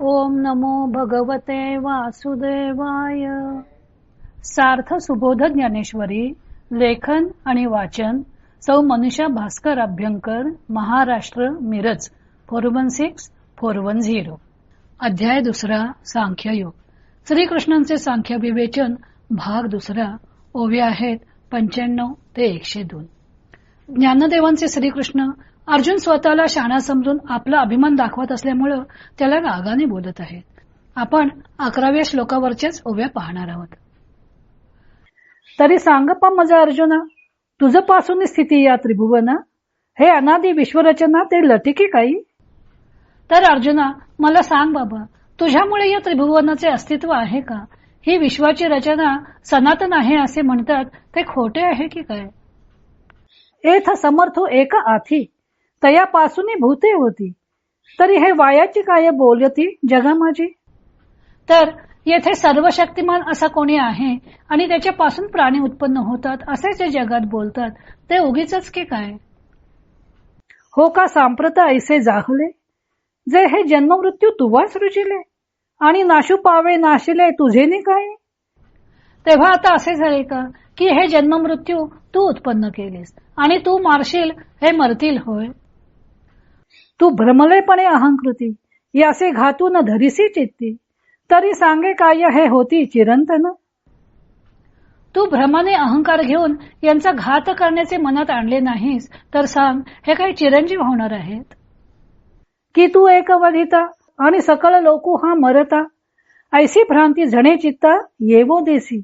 ओम नमो भगवते वासुदेवाय. सार्थ सुबोध ज्ञानेश्वरी लेखन आणि वाचन सौ Manusha Bhaskar Abhyankar Maharashtra Miraj four one six four one zero. अध्याय दुसरा सांख्ययोग. श्रीकृष्णांचे सांख्य विवेचन भाग दुसरा ओव्या आहेत पंच्याण्णव ते एकशे दोन. ज्ञानदेवांचे श्रीकृष्ण अर्जुन स्वतःला शाणा समजून आपला अभिमान दाखवत असल्यामुळं त्याला रागाने बोलत आहेत. आपण अकराव्या श्लोकावरच्याच ओव्या पाहणार आहोत. तरी सांग पा माझा अर्जुना तुझपासून स्थिती या त्रिभुवन? हे अनादी विश्वरचना ते लटिके काही? तर अर्जुना मला सांग बाबा तुझ्यामुळे या त्रिभुवनाचे अस्तित्व आहे का? ही विश्वाची रचना सनातन आहे असे म्हणतात ते खोटे आहे की काय? एथ समर्थो एक आथी. तयापासून भूते होती. तरी हे वायाची काय बोलती जगा माझी तर येथे सर्व शक्तिमान असा कोणी आहे आणि त्याच्यापासून प्राणी उत्पन्न होतात असे जे जगात बोलतात ते उगीच की काय? हो का सांप्रत ऐसे जाहले? जे हे जन्ममृत्यू तुवाच रुचिले आणि नाशू पावे नाशिले तुझे नि काय? तेव्हा आता असे झाले का की हे जन्ममृत्यू तू उत्पन्न केलेस? आणि तू मारशील हे मरतील होय. तू भ्रमलेपणे अहंकृती यासे घातून धरिसी चित्ती तरी सांगे काय हे होती चिरंतन. तू भ्रमाने अहंकार घेऊन यांचा घात करण्याचे मनात आणले नाहीस तर सांग हे काही चिरंजीव होणार आहेत. की तू एक वधिता आणि सकळ लोकू हा मरता ऐसी भ्रांती झणे चित्ता येवो देसी.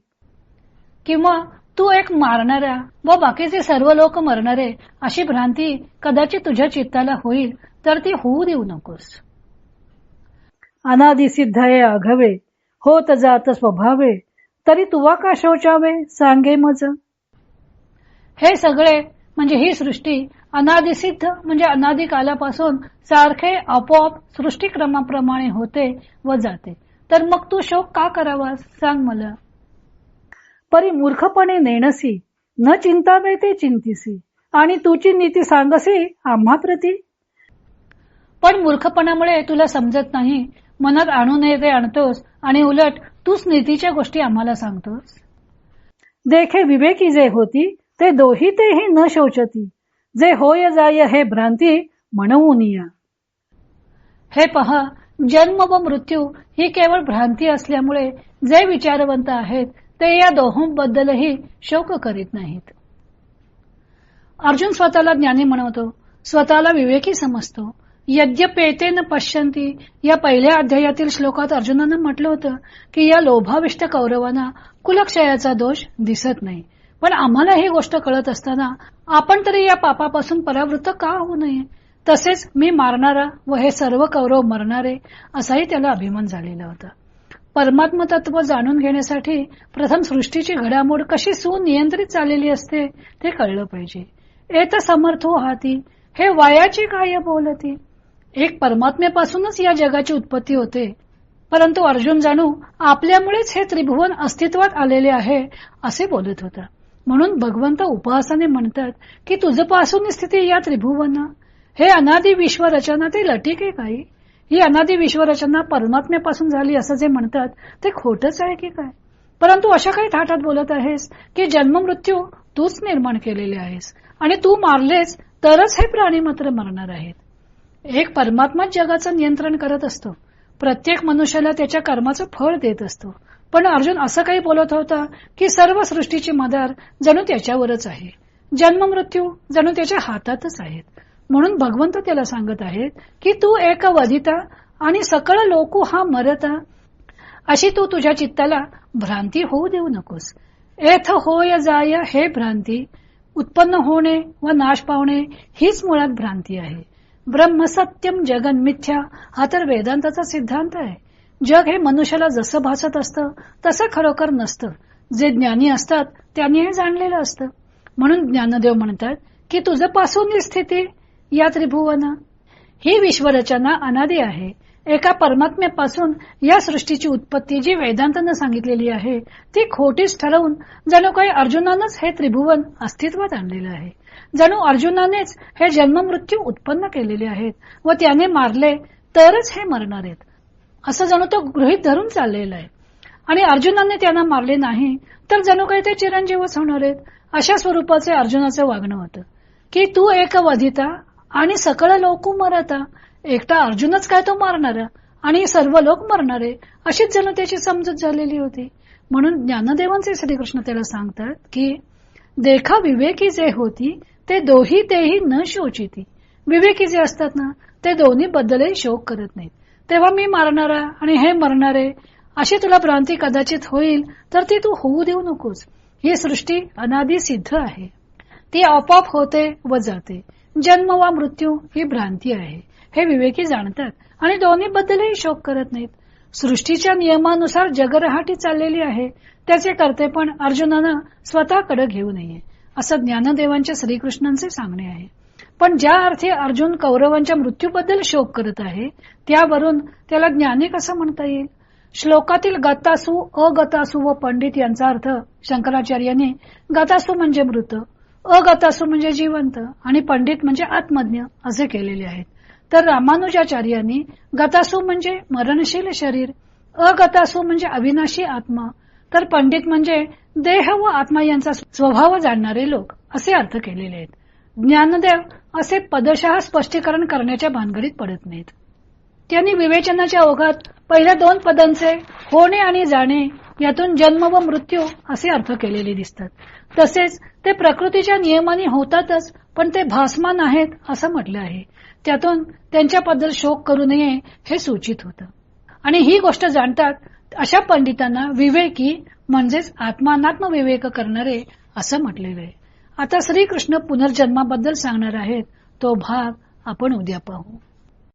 किंवा तू एक मारणाऱ्या व बाकीचे सर्व लोक मरणारे अशी भ्रांती कदाचित तुझ्या चित्ताला होईल तर ती होऊ देऊ नकोस. अनादि सिद्ध अघवे होत जात स्वभावे तरी तुवा का शोचावे सांगे मज. हे सगळे म्हणजे ही सृष्टी अनादिसिद्ध म्हणजे अनादी कालापासून सारखे आपोआप सृष्टीक्रमाप्रमाणे होते व जाते. तर मग तू शोक का करावास? सांग मला. परी मूर्खपणे नेणसी. न चिंतावे ते चिंतिसी. आणि तुची नीती सांगसी आम्हा प्रती. पण मूर्खपणामुळे तुला समजत नाही मनात आणू नये ते आणतोस आणि उलट तूच नीतीच्या गोष्टी आम्हाला सांगतोस. देखे विवेकी जे होती ते दोही तेही न शोचती. जे होय जाय हे भ्रांती म्हणवून या हे पहा जन्म व मृत्यू ही केवळ भ्रांती असल्यामुळे जे विचारवंत आहेत ते या दोहोंबद्दलही शोक करीत नाहीत. अर्जुन स्वतःला ज्ञानी म्हणवतो स्वतःला विवेकी समजतो. यज्ञपेतेन पश्यंती या पहिल्या अध्यायातील श्लोकात अर्जुनानं म्हटलं होतं की या लोभाविष्ट कौरवांना कुलक्षयाचा दोष दिसत नाही. पण आम्हाला ही गोष्ट कळत असताना आपण तरी या पापापासून परावृत्त का होऊ नये? तसेच मी मारणारा व हे सर्व कौरव मरणारे असाही त्याला अभिमान झालेला होता. परमात्म तत्व जाणून घेण्यासाठी प्रथम सृष्टीची घडामोड कशी सुनियंत्रित चाललेली असते ते कळलं पाहिजे. येत समर्थो हाती हे वायाची काय बोलती? एक परमात्म्यापासूनच या जगाची उत्पत्ती होते. परंतु अर्जुन जाणू आपल्यामुळेच हे त्रिभुवन अस्तित्वात आलेले आहे असे बोलत होता. म्हणून भगवंत उपहासाने म्हणतात की तुझपासून स्थिती या त्रिभुवन. हे अनादी विश्व रचना ते लटिके काही. ही अनादी विश्वरचना परमात्म्यापासून झाली असं जे म्हणतात ते खोटच आहे की काय? परंतु अशा काही थाटात बोलत आहेस की जन्म मृत्यू तूच निर्माण केलेले आहेस आणि तू मारलेस तरच हे प्राणी मात्र मरणार आहेत. एक परमात्मा जगाचं नियंत्रण करत असतो. प्रत्येक मनुष्याला त्याच्या कर्माचं फळ देत असतो. पण अर्जुन असं काही बोलत होता की सर्व सृष्टीची मदार जणू त्याच्यावरच आहे. जन्म मृत्यू जणू त्याच्या हातातच आहेत. म्हणून भगवंत त्याला सांगत आहेत की तू एक वधिता आणि सकळ लोकू हा मरता. अशी तू तुझ्या चित्ताला भ्रांती होऊ देऊ नकोस. एथ होय जाय हे भ्रांती. उत्पन्न होणे व नाश पावणे हीच मुळात भ्रांती आहे. ब्रह्म सत्यम जगन मिथ्या हा तर वेदांताचा सिद्धांत आहे. जग हे मनुष्याला जसं भासत असतं तसं खरोखर नसतं. जे ज्ञानी असतात त्यांनी हे जाणलेलं असतं. म्हणून ज्ञानदेव म्हणतात की तुझं पासून स्थिती या त्रिभुवन. ही विश्वरचना अनादी आहे. एका परमात्म्यापासून या सृष्टीची उत्पत्ती जी वेदांतानं सांगितलेली आहे ती खोटीच ठरवून जणू काही अर्जुनानंच हे त्रिभुवन अस्तित्वात आणलेलं आहे. जणू अर्जुनानेच हे जन्म मृत्यू उत्पन्न केलेले आहेत व त्याने मारले तरच हे मरणार आहेत. असं जणू तो गृहित धरून चाललेला आहे. आणि अर्जुनाने त्यांना मारले नाही तर जणू काही ते चिरंजीवच होणार आहेत अशा स्वरूपाचे अर्जुनाचं वागणं होतं. की तू एक वधिता आणि सकळ लोक मरता. एकटा अर्जुनच काय तो मारणारा? आणि सर्व लोक मरणारे? अशीच जनतेची समजूत झालेली होती. म्हणून ज्ञानदेवांचे श्रीकृष्ण त्याला सांगतात की देखा विवेकी जे होती ते दोही तेही न शोचिती. विवेकी जे असतात ना ते दोन्ही बद्दलही शोक करत नाहीत. तेव्हा मी मारणारा आणि हे मरणारे? अशी तुला भ्रांती कदाचित होईल तर ती तू होऊ देऊ नकोस. ही सृष्टी अनादी सिद्ध आहे. ती आपोआप होते व जाते. जन्म वा मृत्यू ही भ्रांती आहे. हे विवेकी जाणतात आणि दोन्ही बद्दलही शोक करत नाहीत. सृष्टीच्या नियमानुसार जगरहाटी चाललेली आहे. त्याचे करते पण अर्जुनानं स्वतःकडे घेऊ नये असं ज्ञानदेवांच्या श्रीकृष्णांचे सांगणे आहे. पण ज्या अर्थी अर्जुन कौरवांच्या मृत्यूबद्दल शोक करत आहे त्यावरून त्याला ज्ञानी कसं म्हणता येईल? श्लोकातील गतासू अगतासू व पंडित यांचा अर्थ शंकराचार्यांनी गतासू म्हणजे मृत अगतासू म्हणजे जिवंत आणि पंडित म्हणजे आत्मज्ञ असे केलेले आहेत. तर रामानुजाचार्यांनी गतासू म्हणजे मरणशील शरीर अगतासू म्हणजे अविनाशी आत्मा तर पंडित म्हणजे देह व आत्मा यांचा स्वभाव जाणणारे लोक असे अर्थ केलेले आहेत. ज्ञानदेव असे पदशः स्पष्टीकरण करण्याच्या भानगडीत पडत नाहीत. त्यांनी विवेचनाच्या ओघात पहिल्या दोन पदांचे होणे आणि जाणे यातून जन्म व मृत्यू असे अर्थ केलेले दिसतात. तसेच ते प्रकृतीच्या नियमाने होतातच पण ते भासमान आहेत असं म्हटलं आहे. त्यातून त्यांच्याबद्दल शोक करू नये हे सूचित होतं. आणि ही गोष्ट जाणतात अशा पंडितांना विवेकी म्हणजेच आत्मानात्म विवेक करणारे असं म्हटलेलं आहे. आता श्रीकृष्ण पुनर्जन्माबद्दल सांगणार आहेत तो भाग आपण उद्या पाहू.